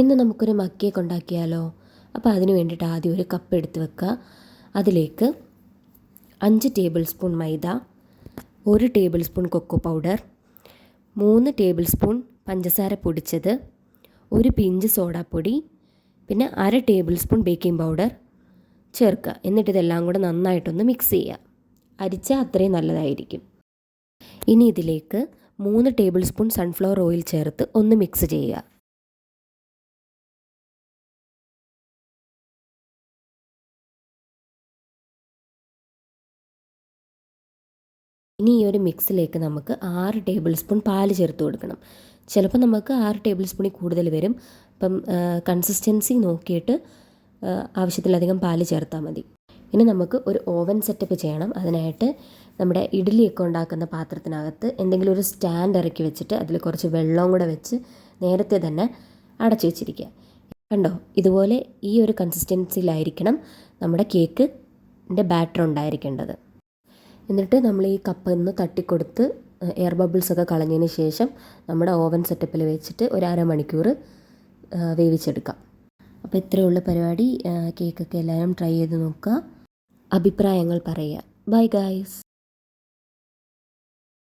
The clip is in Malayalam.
ഇന്ന് നമുക്കൊരു മക്കിയൊക്കെ ഉണ്ടാക്കിയാലോ? അപ്പോൾ അതിന് വേണ്ടിയിട്ട് ആദ്യം ഒരു കപ്പ് എടുത്ത് വെക്കുക. അതിലേക്ക് അഞ്ച് ടേബിൾ സ്പൂൺ മൈദ ഒരു ടേബിൾ സ്പൂൺ കൊക്കോ പൗഡർ മൂന്ന് ടേബിൾ സ്പൂൺ പഞ്ചസാര പൊടിച്ചത് ഒരു പിഞ്ച് സോഡാപ്പൊടി പിന്നെ അര ടേബിൾ സ്പൂൺ ബേക്കിംഗ് പൗഡർ ചേർക്കുക. എന്നിട്ട് ഇതെല്ലാം കൂടെ നന്നായിട്ടൊന്ന് മിക്സ് ചെയ്യുക. അരിച്ചാൽ അത്രയും നല്ലതായിരിക്കും. ഇനി ഇതിലേക്ക് മൂന്ന് ടേബിൾ സ്പൂൺ സൺഫ്ലവർ ഓയിൽ ചേർത്ത് ഒന്ന് മിക്സ് ചെയ്യുക. ഇനി ഈ ഒരു മിക്സിലേക്ക് നമുക്ക് ആറ് ടേബിൾ സ്പൂൺ പാൽ ചേർത്ത് കൊടുക്കണം. ചിലപ്പോൾ നമുക്ക് ആറ് ടേബിൾ സ്പൂണിൽ കൂടുതൽ വരും. അപ്പം കൺസിസ്റ്റൻസി നോക്കിയിട്ട് ആവശ്യത്തിലധികം പാൽ ചേർത്താൽ മതി. ഇനി നമുക്ക് ഒരു ഓവൻ സെറ്റപ്പ് ചെയ്യണം. അതിനായിട്ട് നമ്മുടെ ഇഡ്ഡലിയൊക്കെ ഉണ്ടാക്കുന്ന പാത്രത്തിനകത്ത് എന്തെങ്കിലും ഒരു സ്റ്റാൻഡ് ഇറക്കി വെച്ചിട്ട് അതിൽ കുറച്ച് വെള്ളവും കൂടെ വെച്ച് നേരത്തെ തന്നെ അടച്ചു വെച്ചിരിക്കുക. കണ്ടോ? ഇതുപോലെ ഈ ഒരു കൺസിസ്റ്റൻസിയിലായിരിക്കണം നമ്മുടെ കേക്കിന്റെ ബാറ്റർ ഉണ്ടായിരിക്കേണ്ടത്. എന്നിട്ട് നമ്മൾ ഈ കപ്പ് ഒന്ന് തട്ടിക്കൊടുത്ത് എയർ ബബിൾസ് ഒക്കെ കളഞ്ഞതിന് ശേഷം നമ്മുടെ ഓവൻ സെറ്റപ്പിൽ വെച്ചിട്ട് ഒരു അരമണിക്കൂർ വേവിച്ചെടുക്കാം. അപ്പോൾ ഇത്രയേ ഉള്ളൂ പരിപാടി. കേക്കൊക്കെ എല്ലാവരും ട്രൈ ചെയ്ത് നോക്കുക. അഭിപ്രായങ്ങൾ പറയുക. Bye guys